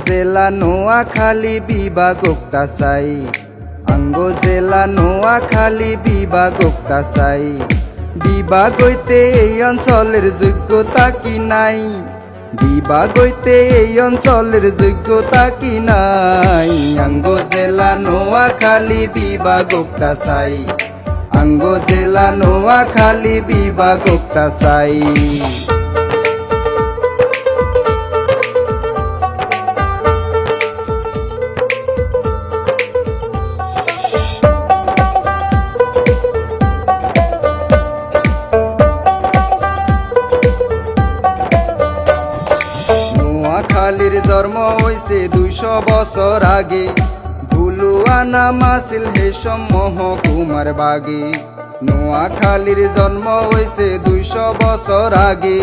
একটাই নোয়াখালী বিভাগ চাই চাই আঙ্গ জেলা নোয়াখালী বিভাগ চাই বিভাগ হইতে এই অঞ্চলের যোগ্যতা কি নাই? বিভাগ হইতে এই অঞ্চলের যোগ্যতা কি নাই? আঙ্গ জেলা নোয়াখালী বিভাগ চাই আঙ্গ জেলা নোয়াখালী বিভাগ চাই নোয়াখালীর জন্ম হয়েছে দুইশো বছর আগে। ভুলুয়ানা মাসিল হেসম মহকুমার বাগে। নোয়াখালীর জন্ম হয়েছে দুইশো বছর আগে।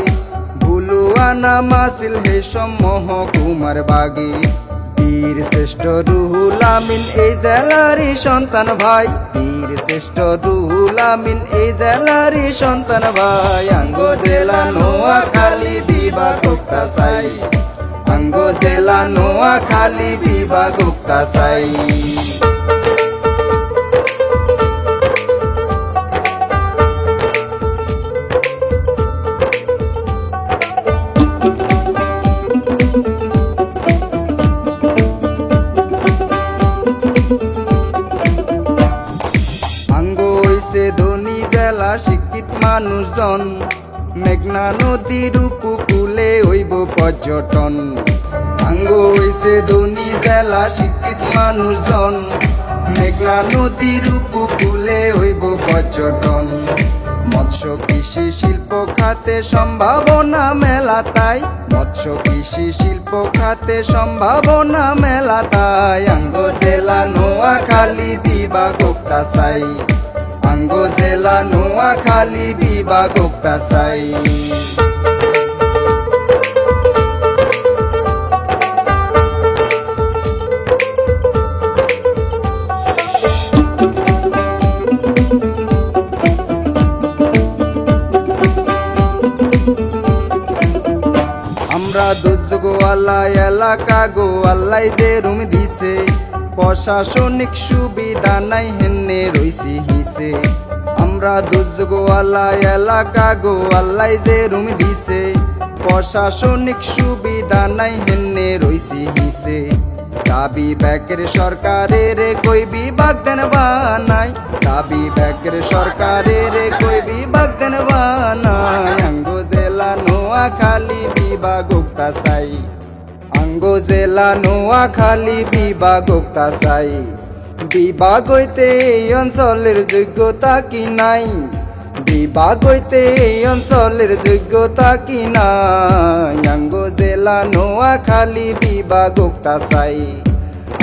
ভুলুয়ানা মাসিল হেসম মহকুমার বাগে। বীর শ্রেষ্ঠ রুহুল এই জেলারই সন্তান ভাই। বীর শ্রেষ্ঠ রুহুল আমিন, এই জেলারই সন্তান ভাই। আঙ্গ জেলা নোয়াখালী, বিভাগ সাই আঙ্গ জেলা নোয়াখালী বিভাগ সাই আঙ্গ হইছে ধনী শিক্ষিত মানুষজন। মেঘনা নদীর উপকূলে হইব পর্যটন। আঙ্গ হইছে ধনী জেলা শিক্ষিত মানুষজন। মেঘনা নদীর উপকূলে হইব পর্যটন। মৎস্য, কৃষি, শিল্প খাতে সম্ভাবনা মেলা তাই। মৎস্য, কৃষি, শিল্প খাতে সম্ভাবনা মেলা তাই। আঙ্গ জেলা নোয়াখালী বিভাগ চাই আঙ্গ জেলা নোয়াখালী বিভাগ চাই আমরা দুর্যোগ আল্লাহ এলাকা গো আল্লাহ যে রুম দিছে। প্রশাসনিক সুবিধা নাই, হেনে রইছি হিসে। আমরা দুর্যোগ আল্লাহ এলাকা গো আল্লাহ যে রুম দিছে। প্রশাসনিক সুবিধা নাই, হেনে রইছি হিসে। দাবি ব্যাকের সরকারের কই বিভাগ দেন বানাই। দাবি ব্যাকের সরকারের কই বিভাগ দেন বানাই। আঙ্গ জেলা, নোয়াখালী বিভাগ জেলা নোয়াখালী বিভাগ চাই। বিভাগ হইতে এই অঞ্চলের যোগ্যতা কি নাই? বিভাগ হইতে এই অঞ্চলের যোগ্যতা কি নাই? আঙ্গ জেলা নোয়াখালী বিভাগ চাই।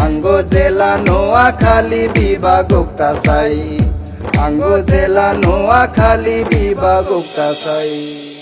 আঙ্গ জেলা নোয়াখালী বিভাগ চাই। আঙ্গ জেলা নোয়াখালী বিভাগ চাই।